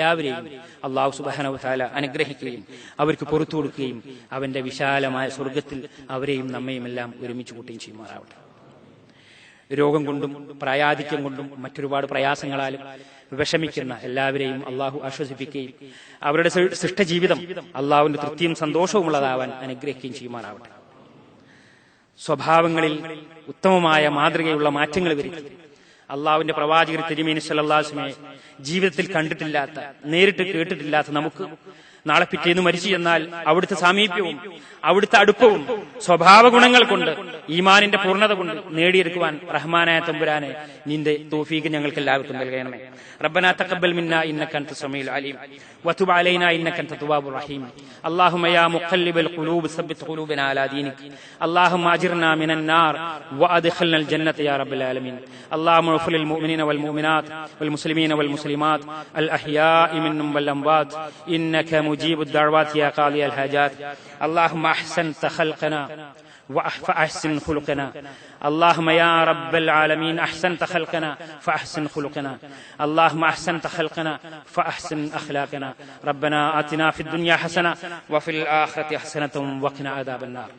എല്ലാവരെയും അള്ളാഹു സുബാനവ താല അനുഗ്രഹിക്കുകയും അവർക്ക് പുറത്തു കൊടുക്കുകയും അവന്റെ വിശാലമായ സ്വർഗത്തിൽ അവരെയും നമ്മയും എല്ലാം ഒരുമിച്ച് കൂട്ടുകയും ചെയ്യുമാറാവട്ടെ. രോഗം കൊണ്ടും പ്രായാധിക്യം കൊണ്ടും മറ്റൊരുപാട് പ്രയാസങ്ങളാലും വിഷമിക്കുന്ന എല്ലാവരെയും അള്ളാഹു ആശ്വസിപ്പിക്കുകയും അവരുടെ സൃഷ്ട ജീവിതം അള്ളാഹുവിന്റെ തൃപ്തിയും സന്തോഷവുമുള്ളതാവാൻ അനുഗ്രഹിക്കുകയും ചെയ്യുമാറാവട്ടെ. സ്വഭാവങ്ങളിൽ ഉത്തമമായ മാതൃകയുള്ള മാറ്റങ്ങൾ വരുത്തി അള്ളാഹുവിന്റെ പ്രവാചകർ തിരുമേനി സല്ലാസ്മയെ ജീവിതത്തിൽ കണ്ടിട്ടില്ലാത്ത നേരിട്ട് കേട്ടിട്ടില്ലാത്ത നമുക്ക് നാളെ പിറ്റേന്ന് മരിച്ചു ചെന്നാൽ അവിടുത്തെ സാമീപ്യവും അവിടുത്തെ അടുപ്പവും സ്വഭാവ ഗുണങ്ങൾ കൊണ്ട് ഈമാനിന്റെ പൂർണ്ണത കൊണ്ട് നേടിയെടുക്കുവാൻ റഹ്മാനായ തമ്പുരാനെ നിന്റെ തോഫീക്ക് ഞങ്ങൾക്ക് എല്ലാവർക്കും നൽകണമേ ربنا تقبل منا انك انت السميع العليم وتب علينا انك انت التواب الرحيم اللهم يا مقلب القلوب ثبت قلوبنا على دينك اللهم اجرنا من النار وادخلنا الجنه يا رب العالمين اللهم اغفر للمؤمنين والمؤمنات والمسلمين والمسلمات الاحياء منهم والاموات انك مجيب الدعوات يا قاضي الحاجات اللهم احسنت خلقنا وأح- فأحسن خلقنا. اللهم يا رب العالمين أحسنت خلقنا فأحسن خلقنا. اللهم أحسنت خلقنا فأحسن أخلاقنا. ربنا آتنا في الدنيا حسنة وفي الآخرة حسنة وقنا عذاب النار.